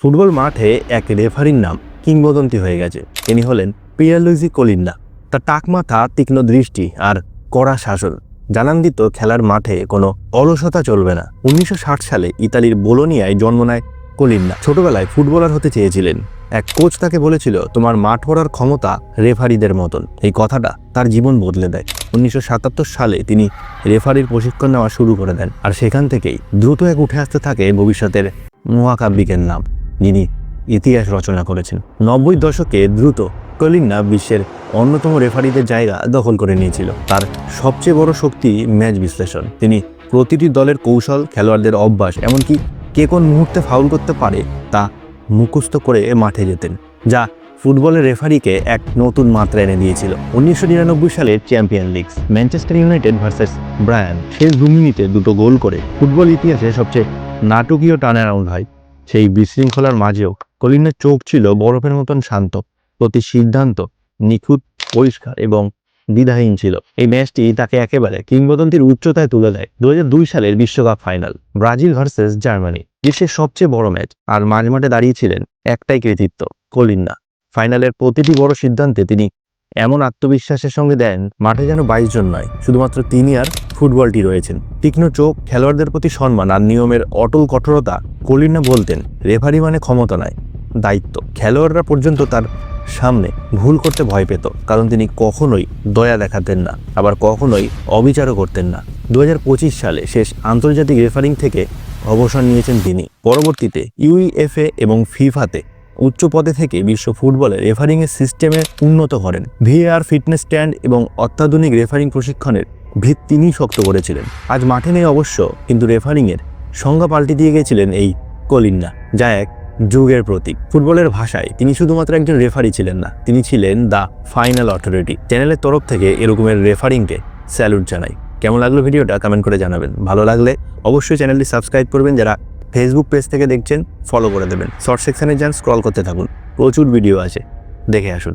Football মাঠে এক রেফারির নাম কিংবদন্তি হয়ে গেছে। তিনি হলেন পিয়ারলুইজি কলিন্ডা। তার টাকমাথা তীক্ষ্ণ দৃষ্টি আর কড়া শাসন জানান দিত খেলার মাঠে কোনো অলসতা চলবে না। উনিশশো ষাট সালে ইতালির বোলোনিয়ায় জন্ম নেয় কলিন্ডা। ছোটবেলায় ফুটবলার হতে চেয়েছিলেন। এক কোচ তাকে বলেছিল, তোমার মাঠ পড়ার ক্ষমতা রেফারিদের মতন। এই কথাটা তার জীবন বদলে দেয়। উনিশশো সাতাত্তর সালে তিনি রেফারির প্রশিক্ষণ নেওয়া শুরু করে দেন। আর সেখান থেকেই দ্রুত এক উঠে আসতে থাকে ভবিষ্যতের মহাকাব্যিকের নাম। যিনি ইতিহাস রচনা করেছেন। নব্বই দশকে দ্রুত কলিন্না বিশ্বের অন্যতম রেফারিদের জায়গা দখল করে নিয়েছিল। তার সবচেয়ে বড় শক্তি ম্যাচ বিশ্লেষণ। তিনি প্রতিটি দলের কৌশল, খেলোয়াড়দের অভ্যাস, এমনকি কে কোন মুহূর্তে ফাউল করতে পারে তা মুখস্থ করে মাঠে যেতেন, যা ফুটবলের রেফারিকে এক নতুন মাত্রা এনে দিয়েছিল। উনিশশো নিরানব্বই সালের champion leagues Manchester United versus Bayern শেষ দু মিনিটে দুটো গোল করে ফুটবল ইতিহাসে সবচেয়ে নাটকীয় টার্ন অ্যারাউন্ড হয়। সেই বিশৃঙ্খলার মাঝেও কলিনের চোখ ছিল বরফের মতন শান্ত প্রতি সিদ্ধান্ত, নিখুঁত, পরিষ্কার এবং দ্বিধাহীন ছিল। এই ম্যাচটি তাকে একেবারে কিংবদন্তির উচ্চতায় তুলে দেয় দু হাজার দুই সালের বিশ্বকাপ ফাইনাল, ব্রাজিল ভার্সেস জার্মানি। বিশ্বের সবচেয়ে বড় ম্যাচ আর মাঝমাঠে দাঁড়িয়েছিলেন একটাই কৃতিত্ব কলিন্না ফাইনালের প্রতিটি বড় সিদ্ধান্তে তিনি এমন আত্মবিশ্বাসের সঙ্গে দেন, মাঠে যেন বাইশ জন নয়, শুধুমাত্র তিনি আর ফুটবলটি রয়েছেন। তীক্ষ্ণ চোখ, খেলোয়াড়দের প্রতি সম্মান আর নিয়মের অটল কঠোরতা কলিন্না বলতেন, রেফারি মানে ক্ষমতা নয়, দায়িত্ব। খেলোয়াড়রা পর্যন্ত তার সামনে ভুল করতে ভয় পেত, কারণ তিনি কখনোই দয়া দেখাতেন না, আবার কখনোই অবিচারও করতেন না। দু হাজার পঁচিশ সালে শেষ আন্তর্জাতিক রেফারিং থেকে অবসর নিয়েছেন তিনি। পরবর্তীতে ইউইএফএ এবং ফিফাতে উচ্চ পদে থেকে বিশ্ব ফুটবলে রেফারিংয়ের সিস্টেমে উন্নত করেন ভিএআর ফিটনেস স্ট্যান্ড এবং অত্যাধুনিক রেফারিং প্রশিক্ষণের ভিত তিনিই শক্ত করেছিলেন। আজ মাঠে নেই অবশ্য, কিন্তু রেফারিংয়ের সংজ্ঞা পাল্টে দিয়ে গেছিলেন এই কলিন্না, যা এক যুগের প্রতীক। ফুটবলের ভাষায় তিনি শুধুমাত্র একজন রেফারি ছিলেন না, তিনি ছিলেন দ্য ফাইনাল অথরিটি। চ্যানেলের তরফ থেকে এরকমের রেফারিংকে স্যালুট জানাই। কেমন লাগল ভিডিওটা কমেন্ট করে জানাবেন। ভালো লাগলে অবশ্যই চ্যানেলটি সাবস্ক্রাইব করবেন, যারা ফেসবুক পেজ থেকে দেখছেন ফলো করে দেবেন। শর্ট সেকশানে যান স্ক্রল করতে থাকুন। প্রচুর ভিডিও আছে দেখে আসুন।